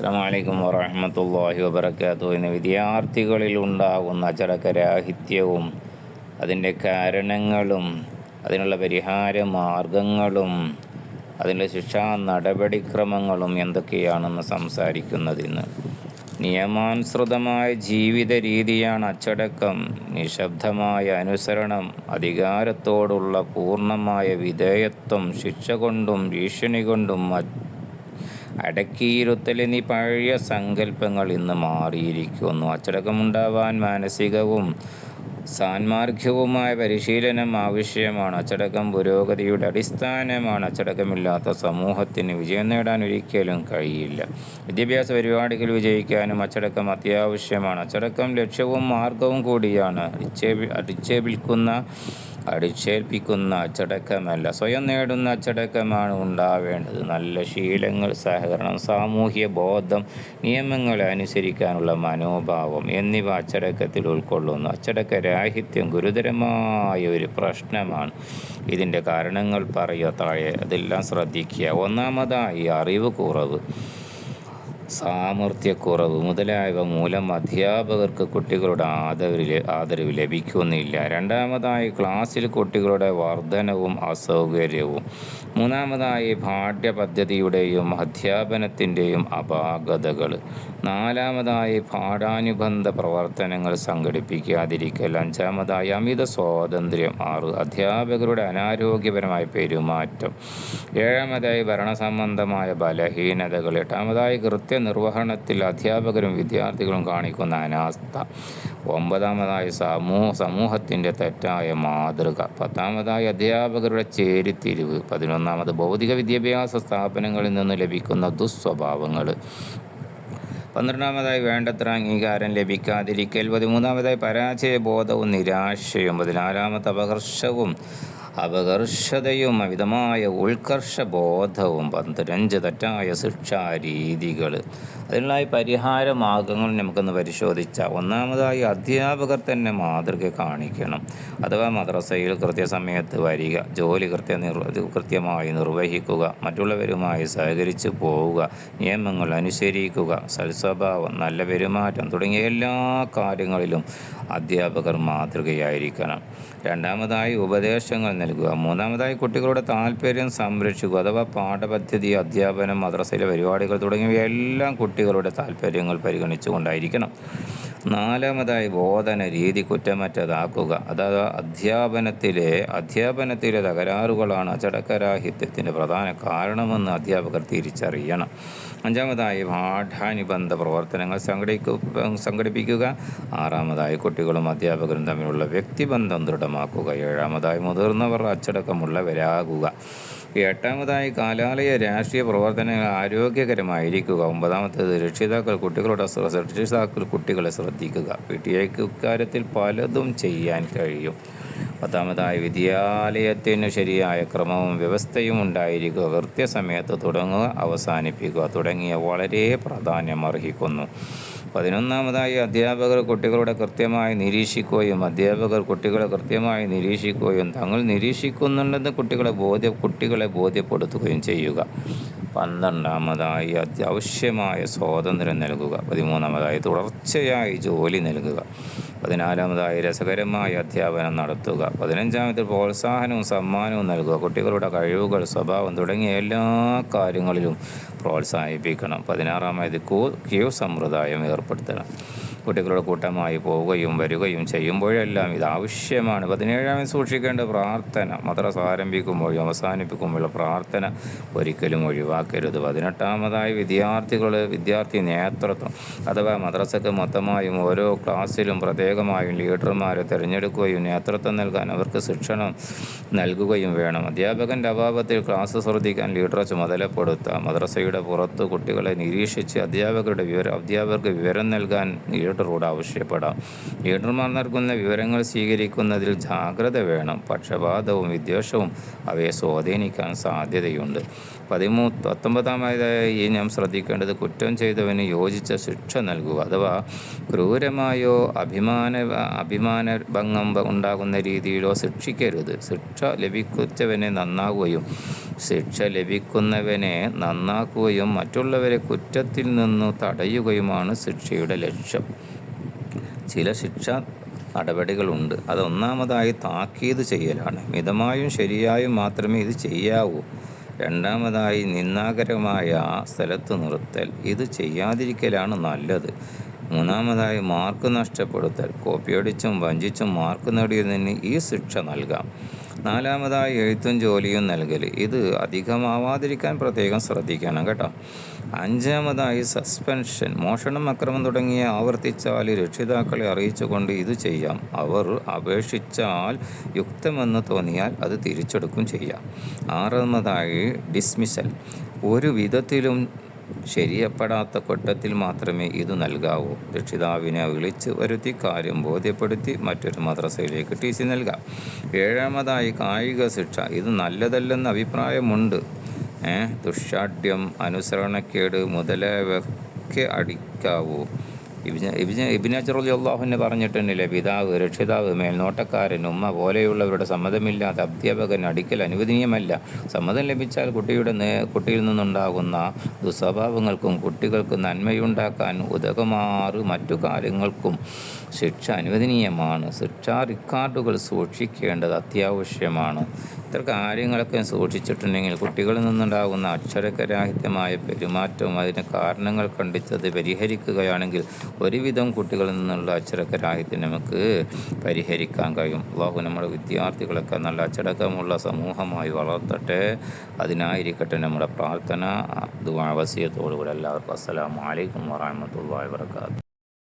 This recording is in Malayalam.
അസ്സാമലൈക്കും വറഹമത്തല്ലാഹി വബർക്കാത്തു എന്ന വിദ്യാർത്ഥികളിൽ ഉണ്ടാകുന്ന അച്ചടക്കരാഹിത്യവും അതിന്റെ കാരണങ്ങളും അതിനുള്ള പരിഹാര മാർഗങ്ങളും അതിന്റെ ശിക്ഷാ നടപടിക്രമങ്ങളും എന്തൊക്കെയാണെന്ന് സംസാരിക്കുന്നതിന് നിയമാനുസൃതമായ ജീവിത രീതിയാണ് അച്ചടക്കം. നിശബ്ദമായ അനുസരണം അധികാരത്തോടുള്ള പൂർണമായ വിധേയത്വം ശിക്ഷ കൊണ്ടും ഭീഷണി കൊണ്ടും എന്നീ പഴയ സങ്കല്പങ്ങൾ ഇന്ന് മാറിയിരിക്കുന്നു. അച്ചടക്കമുണ്ടാവാൻ മാനസികവും സാൻമാർഗ്യവുമായ പരിശീലനം ആവശ്യമാണ്. അച്ചടക്കം പുരോഗതിയുടെ അടിസ്ഥാനമാണ്. അച്ചടക്കമില്ലാത്ത സമൂഹത്തിന് വിജയം നേടാൻ ഒരിക്കലും കഴിയില്ല. വിദ്യാഭ്യാസ പരിപാടികൾ വിജയിക്കാനും അച്ചടക്കം അത്യാവശ്യമാണ്. അച്ചടക്കം ലക്ഷ്യവും മാർഗവും കൂടിയാണ്. അടിച്ചേപി അടിച്ചേൽപ്പിക്കുന്ന അച്ചടക്കമല്ല. സ്വയം നേടുന്ന അച്ചടക്കമാണ് ഉണ്ടാവേണ്ടത്. നല്ല ശീലങ്ങൾ സഹകരണം സാമൂഹ്യ ബോധം നിയമങ്ങളെ അനുസരിക്കാനുള്ള മനോഭാവം എന്നിവ അച്ചടക്കത്തിൽ ഉൾക്കൊള്ളുന്നു. അച്ചടക്ക രാഹിത്യം ഗുരുതരമായ ഒരു പ്രശ്നമാണ്. ഇതിന്റെ കാരണങ്ങൾ പറയുക താഴെ അതെല്ലാം ശ്രദ്ധിക്കുക. ഒന്നാമതായി അറിവ് കുറവ് സാമർഥ്യക്കുറവ് മുതലായവ മൂലം അധ്യാപകർക്ക് കുട്ടികളുടെ ആദരവ് ആദരവ് ലഭിക്കുന്നില്ല. രണ്ടാമതായി ക്ലാസ്സിൽ കുട്ടികളുടെ വർധനവും അസൗകര്യവും. മൂന്നാമതായി പാഠ്യപദ്ധതിയുടെയും അധ്യാപനത്തിന്റെയും അപാകതകൾ. നാലാമതായി പാഠാനുബന്ധ പ്രവർത്തനങ്ങൾ സംഘടിപ്പിക്കാതിരിക്കൽ. അഞ്ചാമതായി അമിത സ്വാതന്ത്ര്യം ആറ് അധ്യാപകരുടെ അനാരോഗ്യപരമായ പെരുമാറ്റം. ഏഴാമതായി ഭരണസംബന്ധമായ ബലഹീനതകൾ. എട്ടാമതായി കൃത്യനിർവഹണത്തിൽ അധ്യാപകരും വിദ്യാർത്ഥികളും കാണിക്കുന്ന അനാസ്ഥ. ഒമ്പതാമതായി സമൂഹ സമൂഹത്തിന്റെ തെറ്റായ മാതൃക. പത്താമതായി അധ്യാപകരുടെ ചേരിത്തിരിവ്. പതിനൊന്നാമത് ഭൗതിക വിദ്യാഭ്യാസ സ്ഥാപനങ്ങളിൽ നിന്ന് ലഭിക്കുന്ന ദുസ്വഭാവങ്ങൾ. പന്ത്രണ്ടാമതായി വേണ്ടത്ര അംഗീകാരം ലഭിക്കാതിരിക്കൽ പതിമൂന്നാമതായി പരാജയബോധവും നിരാശയും പതിനാലാമത്തെ അപകർഷവും അപകർഷതയും അമിതമായ ഉത്കർഷ ബോധവും പന്ത്രഞ്ച് തെറ്റായ ശിക്ഷാരീതികൾ. അതിനുള്ള പരിഹാര മാർഗങ്ങൾ നമുക്കൊന്ന് പരിശോധിച്ച. ഒന്നാമതായി അധ്യാപകർ തന്നെ മാതൃക കാണിക്കണം. അഥവാ മദ്രസയിൽ കൃത്യസമയത്ത് വരിക ജോലി കൃത്യ കൃത്യമായി നിർവഹിക്കുക മറ്റുള്ളവരുമായി സഹകരിച്ച് പോവുക നിയമങ്ങൾ അനുസരിക്കുക സൽസ്വഭാവം നല്ല പെരുമാറ്റം തുടങ്ങിയ എല്ലാ കാര്യങ്ങളിലും അധ്യാപകർ മാതൃകയായിരിക്കണം. രണ്ടാമതായി ഉപദേശങ്ങൾ നൽകുക. മൂന്നാമതായി കുട്ടികളുടെ താല്പര്യം സംരക്ഷിക്കുക അഥവാ പാഠപദ്ധതി അധ്യാപനം മദ്രസയിലെ പരിപാടികൾ തുടങ്ങിയവയെല്ലാം കുട്ടികളുടെ താല്പര്യങ്ങൾ പരിഗണിച്ചുകൊണ്ടായിരിക്കണം. നാലാമതായി ബോധന രീതി കുറ്റമറ്റതാക്കുക. അതായത് അധ്യാപനത്തിലെ അധ്യാപനത്തിലെ തകരാറുകളാണ് അച്ചടക്കരാഹിത്യത്തിന്റെ പ്രധാന കാരണമെന്ന് അധ്യാപകർ തിരിച്ചറിയണം. അഞ്ചാമതായി പാഠാനുബന്ധ പ്രവർത്തനങ്ങൾ സംഘടിക്കു സംഘടിപ്പിക്കുക. ആറാമതായി കുട്ടികളും അധ്യാപകരും തമ്മിലുള്ള വ്യക്തിബന്ധം ദൃഢമാക്കുക. ഏഴാമതായി മുതിർന്നവർ അച്ചടക്കമുള്ളവരാകുക. എട്ടാമതായി കാലാലയ രാഷ്ട്രീയ പ്രവർത്തനങ്ങൾ ആരോഗ്യകരമായിരിക്കുക. ഒമ്പതാമത്തേത് രക്ഷിതാക്കൾ കുട്ടികളുടെ രക്ഷിതാക്കൾ കുട്ടികളെ ശ്രദ്ധിക്കുക. പി ടി ഐക്ക് ഇക്കാര്യത്തിൽ പലതും ചെയ്യാൻ കഴിയും. പത്താമതായി വിദ്യാലയത്തിന് ശരിയായ ക്രമവും വ്യവസ്ഥയും ഉണ്ടായിരിക്കുക. കൃത്യസമയത്ത് തുടങ്ങുക അവസാനിപ്പിക്കുക തുടങ്ങിയ വളരെ പ്രാധാന്യം അർഹിക്കുന്നു പതിനൊന്നാമതായി അധ്യാപകർ കുട്ടികളുടെ കൃത്യമായി നിരീക്ഷിക്കുകയും അധ്യാപകർ കുട്ടികളെ കൃത്യമായി നിരീക്ഷിക്കുകയും തങ്ങൾ നിരീക്ഷിക്കുന്നുണ്ടെന്ന് കുട്ടികളെ ബോധ്യ കുട്ടികളെ ബോധ്യപ്പെടുത്തുകയും ചെയ്യുക. പന്ത്രണ്ടാമതായി അത്യാവശ്യമായ സ്വാതന്ത്ര്യം നൽകുക. പതിമൂന്നാമതായി തുടർച്ചയായി ജോലി നൽകുക. പതിനാലാമതായി രസകരമായ അധ്യാപനം നടത്തുക. പതിനഞ്ചാമത് പ്രോത്സാഹനവും സമ്മാനവും നൽകുക. കുട്ടികളുടെ കഴിവുകൾ സ്വഭാവം തുടങ്ങിയ എല്ലാ കാര്യങ്ങളിലും പ്രോത്സാഹിപ്പിക്കണം. പതിനാറാമത് ക്യൂ സമ്പ്രദായം ഏർപ്പെടുത്തണം. കുട്ടികളുടെ കൂട്ടമായി പോവുകയും വരികയും ചെയ്യുമ്പോഴെല്ലാം ഇത് ആവശ്യമാണ്. പതിനേഴാമത് സൂക്ഷിക്കേണ്ട പ്രാർത്ഥന മദ്രസ ആരംഭിക്കുമ്പോഴും അവസാനിപ്പിക്കുമ്പോഴുള്ള പ്രാർത്ഥന ഒരിക്കലും ഒഴിവാക്കരുത്. പതിനെട്ടാമതായി വിദ്യാർത്ഥികൾ വിദ്യാർത്ഥി നേതൃത്വം അഥവാ മദ്രസക്ക് മൊത്തമായും ഓരോ ക്ലാസ്സിലും പ്രത്യേകമായും ലീഡർമാരെ തിരഞ്ഞെടുക്കുകയും നേതൃത്വം നൽകാൻ അവർക്ക് ശിക്ഷണം നൽകുകയും വേണം. അധ്യാപകന്റെ അഭാവത്തിൽ ക്ലാസ് ശ്രദ്ധിക്കാൻ ലീഡറെ ചുമതലപ്പെടുത്താം. മദ്രസയുടെ പുറത്ത് കുട്ടികളെ നിരീക്ഷിച്ച് അധ്യാപകരുടെ വിവരം അധ്യാപകർക്ക് വിവരം നൽകാൻ ലീഡറോട് ആവശ്യപ്പെടാം. ലീഡർമാർ നൽകുന്ന വിവരങ്ങൾ സ്വീകരിക്കുന്നതിൽ ജാഗ്രത വേണം. പക്ഷപാതവും വിദ്വേഷവും അവയെ സ്വാധീനിക്കാൻ സാധ്യതയുണ്ട്. പതിമൂ പത്തൊമ്പതാമതായി നാം ശ്രദ്ധിക്കേണ്ടത് കുറ്റം ചെയ്തവന് യോജിച്ച ശിക്ഷ നൽകുക അഥവാ ക്രൂരമായോ അഭിമാന അഭിമാന ഭംഗം ഉണ്ടാകുന്ന രീതിയിലോ ശിക്ഷിക്കരുത്. ശിക്ഷ ലഭിക്കുന്നവനെ നന്നാകുകയും ശിക്ഷ ലഭിക്കുന്നവനെ നന്നാക്കുകയും മറ്റുള്ളവരെ കുറ്റത്തിൽ നിന്നു തടയുകയുമാണ് ശിക്ഷയുടെ ലക്ഷ്യം. ചില ശിക്ഷ നടപടികളുണ്ട്. അതൊന്നാമതായി താക്കീത് ചെയ്യലാണ്. മിതമായും ശരിയായും മാത്രമേ ഇത് ചെയ്യാവൂ. രണ്ടാമതായി നിന്നാകരമായ സ്ഥലത്ത് നിർത്തൽ. ഇത് ചെയ്യാതിരിക്കലാണ് നല്ലത്. മൂന്നാമതായി മാർക്ക് നഷ്ടപ്പെടുത്തൽ. കോപ്പിയടിച്ചും വഞ്ചിച്ചും മാർക്ക് നേടിയതിന് ഈ ശിക്ഷ നൽകാം. നാലാമതായി എഴുത്തും ജോലിയും നൽകൽ ഇത് അധികമാവാതിരിക്കാൻ പ്രത്യേകം ശ്രദ്ധിക്കണം കേട്ടോ. അഞ്ചാമതായി സസ്പെൻഷൻ. മോഷണം അക്രമം തുടങ്ങിയ ആവർത്തിച്ചാൽ രക്ഷിതാക്കളെ അറിയിച്ചുകൊണ്ട് ഇത് ചെയ്യാം. അവർ അപേക്ഷിച്ചാൽ യുക്തമെന്ന് തോന്നിയാൽ അത് തിരിച്ചെടുക്കും ചെയ്യാം. ആറാമതായി ഡിസ്മിസൽ. ഒരു വിധത്തിലും ശരിയപ്പെടാത്ത കൊട്ടത്തിൽ മാത്രമേ ഇത് നൽകാവൂ. രക്ഷിതാവിനെ വിളിച്ച് വരുത്തി കാര്യം ബോധ്യപ്പെടുത്തി മറ്റൊരു മദ്രസയിലേക്ക് ടി സി നൽകാം. ഏഴാമതായി കായിക ശിക്ഷ. ഇത് നല്ലതല്ലെന്ന അഭിപ്രായമുണ്ട്. ദുഷാഢ്യം അനുസരണക്കേട് മുതലായവയ്ക്ക് അടിക്കാവൂ. ഇബിനച്ചറുൽ അള്ളാഹുവിനെ പറഞ്ഞിട്ടുണ്ടല്ലേ പിതാവ് രക്ഷിതാവ് മേൽനോട്ടക്കാരൻ ഉമ്മ പോലെയുള്ളവരുടെ സമ്മതമില്ലാതെ അധ്യാപകൻ അടിക്കൽ അനുവദനീയമല്ല. സമ്മതം ലഭിച്ചാൽ കുട്ടിയുടെ കുട്ടിയിൽ നിന്നുണ്ടാകുന്ന ദുസ്വഭാവങ്ങൾക്കും കുട്ടികൾക്ക് നന്മയുണ്ടാക്കാൻ ഉതകുമാറ് മറ്റു കാര്യങ്ങൾക്കും ശിക്ഷ അനുവദനീയമാണ്. ശിക്ഷാ റിക്കാർഡുകൾ സൂക്ഷിക്കേണ്ടത് അത്യാവശ്യമാണ്. ഇത്ര കാര്യങ്ങളൊക്കെ സൂക്ഷിച്ചിട്ടുണ്ടെങ്കിൽ കുട്ടികളിൽ നിന്നുണ്ടാകുന്ന അക്ഷരക്കരാഹിത്യമായ പെരുമാറ്റവും അതിന് കാരണങ്ങൾ കണ്ടെത്തത് പരിഹരിക്കുകയാണെങ്കിൽ ഒരുവിധം കുട്ടികളിൽ നിന്നുള്ള അച്ചടക്കരാഹിത്യം നമുക്ക് പരിഹരിക്കാൻ കഴിയും. അള്ളാഹു നമ്മുടെ വിദ്യാർത്ഥികളൊക്കെ നല്ല അച്ചടക്കമുള്ള സമൂഹമായി വളർത്തട്ടെ. അതിനായിരിക്കട്ടെ നമ്മുടെ പ്രാർത്ഥന. ദുവാവസ്യത്തോടുകൂടെ എല്ലാവർക്കും അസ്സലാമു അലൈക്കും വറഹ്മത്തുള്ളാഹി വാബർക്കാത്തു